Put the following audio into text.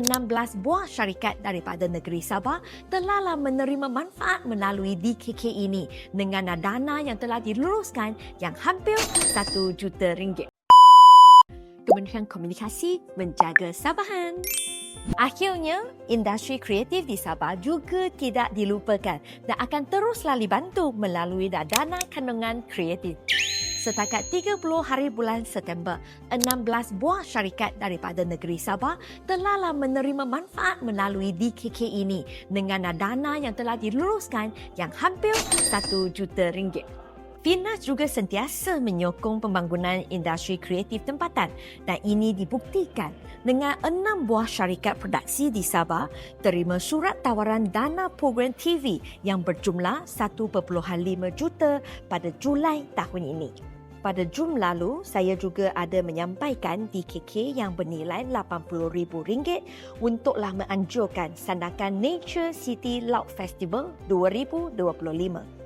16 buah syarikat daripada negeri Sabah telahlah menerima manfaat melalui DKK ini dengan dana yang telah diluluskan yang hampir 1 juta ringgit. Kementerian Komunikasi menjaga Sabahan. Akhirnya, industri kreatif di Sabah juga tidak dilupakan dan akan teruslah dibantu melalui dana kandungan kreatif. Setakat 30 hari bulan September, 16 buah syarikat daripada negeri Sabah telahlah menerima manfaat melalui DKK ini dengan dana yang telah diluluskan yang hampir 1 juta ringgit. Finas juga sentiasa menyokong pembangunan industri kreatif tempatan dan ini dibuktikan dengan enam buah syarikat produksi di Sabah terima surat tawaran dana program TV yang berjumlah 1.5 juta pada Julai tahun ini. Pada Jun lalu, saya juga ada menyampaikan DKK yang bernilai RM80,000 untuklah menganjurkan sandakan Nature City Loud Festival 2025.